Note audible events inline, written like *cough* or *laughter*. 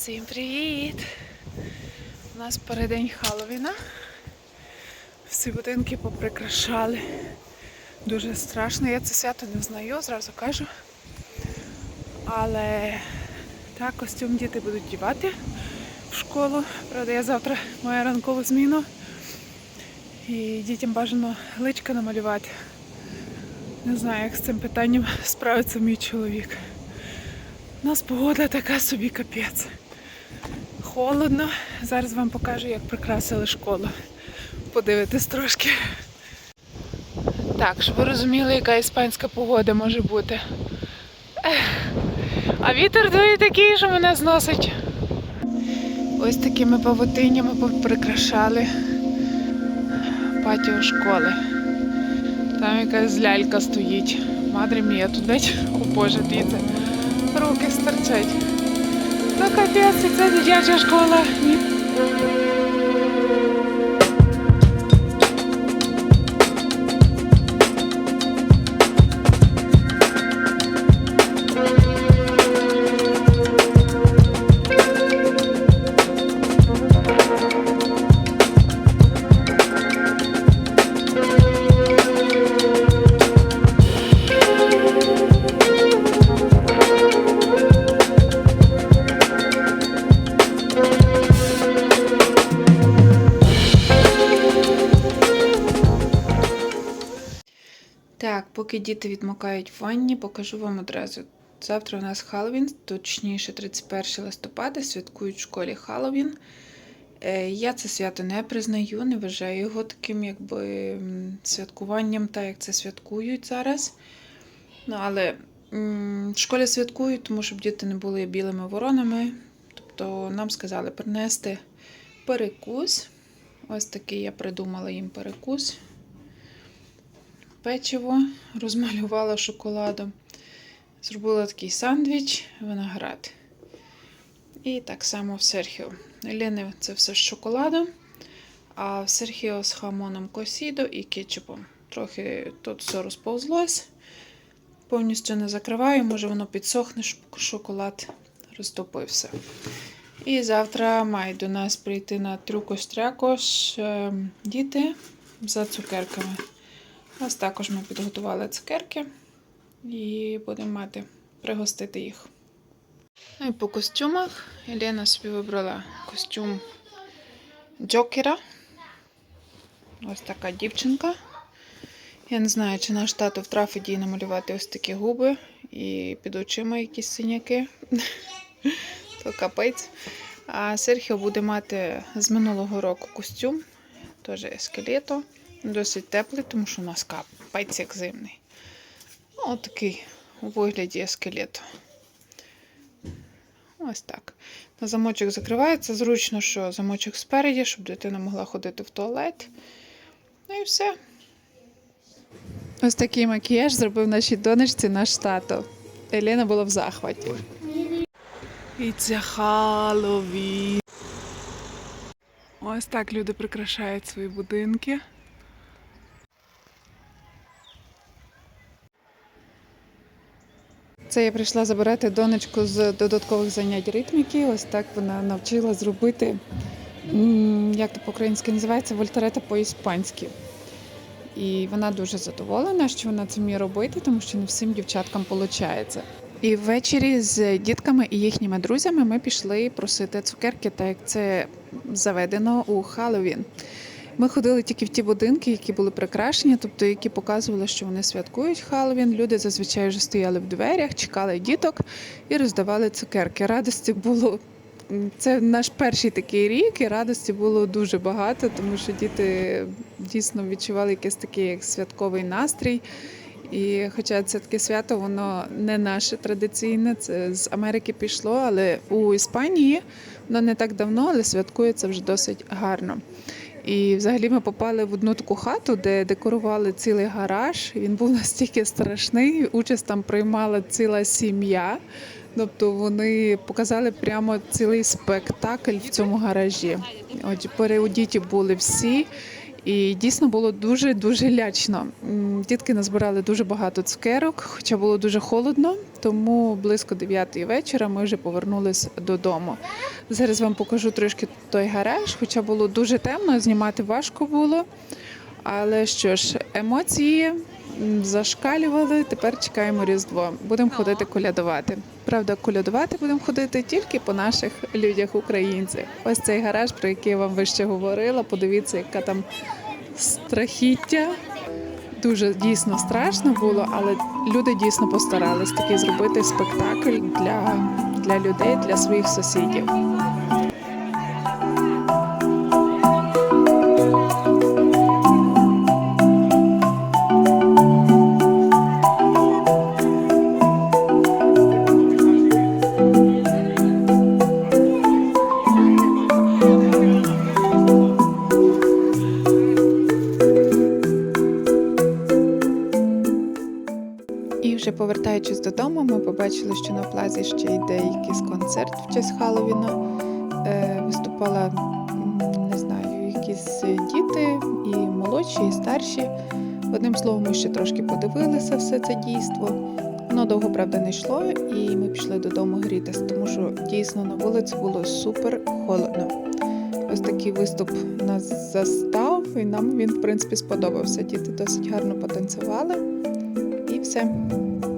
Всім привіт! У нас передень Халлоуіна. Всі будинки поприкрашали. Дуже страшно. Я це свято не знаю, зразу кажу. Але так, костюм діти будуть дівати в школу. Правда, я завтра маю ранкову зміну. І дітям бажано личка намалювати. Не знаю, як з цим питанням справиться мій чоловік. У нас погода така собі капець. Холодно. Зараз вам покажу, як прикрасили школу. Подивитись трошки. Так, щоб ви розуміли, яка іспанська погода може бути. А вітер дує такий, що мене зносить. Ось такими павутинями прикрашали патіо школи. Там якась лялька стоїть. Мадре мія, тут бач, о боже, діти. Руки стирчать. Ну капець, це дитяча школа. Поки діти відмокають в ванні, покажу вам одразу. Завтра у нас Хеллоуін, точніше 31 листопада, святкують в школі Хеллоуін. Е, Я це свято не признаю, не вважаю його таким якби святкуванням, так як це святкують зараз. Ну, але в школі святкують, тому щоб діти не були білими воронами. Тобто нам сказали принести перекус. Ось такий я придумала їм перекус печиво, розмалювала шоколадом. Зробила такий сандвіч, виноград. І так само в Серхіо. Еліни це все з шоколадом, а в Серхіо з хамоном косідо і кетчупом. Трохи тут все розповзлось. Повністю не закриваю, може воно підсохне, щоб шоколад розтопився. І завтра мають до нас прийти на трюкош-трякош ем, діти за цукерками. Ось також ми підготували цукерки і будемо мати пригостити їх. Ну і по костюмах Елена собі вибрала костюм Джокера. Ось така дівчинка. Я не знаю, чи наш тато втрафить їй намалювати ось такі губи і під очима якісь синяки. *laughs* То капець. А Серхіо буде мати з минулого року костюм, теж ескелето. Досить теплий, тому що у нас капець як зимний. Ну, Ось такий у вигляді скелету. Ось так. На замочок закривається. Зручно, що замочок спереді, щоб дитина могла ходити в туалет. Ну і все. Ось такий макіяж зробив нашій донечці наш тато. Елена була в захваті. І це Halloween. Ось так люди прикрашають свої будинки. Це я прийшла забирати донечку з додаткових занять ритміки. Ось так вона навчила зробити, як то по-українськи називається, вольтерета по-іспанськи. І вона дуже задоволена, що вона це вміє робити, тому що не всім дівчаткам виходить. І ввечері з дітками і їхніми друзями ми пішли просити цукерки, так як це заведено у Хеллоуін. Ми ходили тільки в ті будинки, які були прикрашені, тобто які показували, що вони святкують Хеллоуін. Люди зазвичай вже стояли в дверях, чекали діток і роздавали цукерки. Радості було. Це наш перший такий рік, і радості було дуже багато, тому що діти дійсно відчували якийсь такий як святковий настрій. І хоча це таке свято, воно не наше традиційне, це з Америки пішло, але у Іспанії воно не так давно, але святкується вже досить гарно. І взагалі ми попали в одну таку хату, де декорували цілий гараж. Він був настільки страшний. Участь там приймала ціла сім'я. Тобто вони показали прямо цілий спектакль в цьому гаражі. Отже, переодіті були всі. І дійсно було дуже дуже лячно. Дітки назбирали дуже багато цукерок, хоча було дуже холодно. тому близько 9 вечора ми вже повернулись додому. Зараз вам покажу трошки той гараж, хоча було дуже темно, знімати важко було. Але що ж, емоції зашкалювали. Тепер чекаємо Різдво. Будемо ходити колядувати. Правда, колядувати будемо ходити тільки по наших людях українцях. Ось цей гараж, про який я вам вище говорила. Подивіться, яка там страхіття. Дуже дійсно страшно було, але люди дійсно постарались такий зробити спектакль для, для людей, для своїх сусідів. І вже повертаючись додому, ми побачили, що на плазі ще йде якийсь концерт в честь Халлоуіна. Е, виступала, не знаю, якісь діти, і молодші, і старші. Одним словом, ми ще трошки подивилися все це дійство. Воно довго, правда, не йшло, і ми пішли додому грітися, тому що дійсно на вулиці було супер холодно. Ось такий виступ нас застав, і нам він, в принципі, сподобався. Діти досить гарно потанцювали. І все.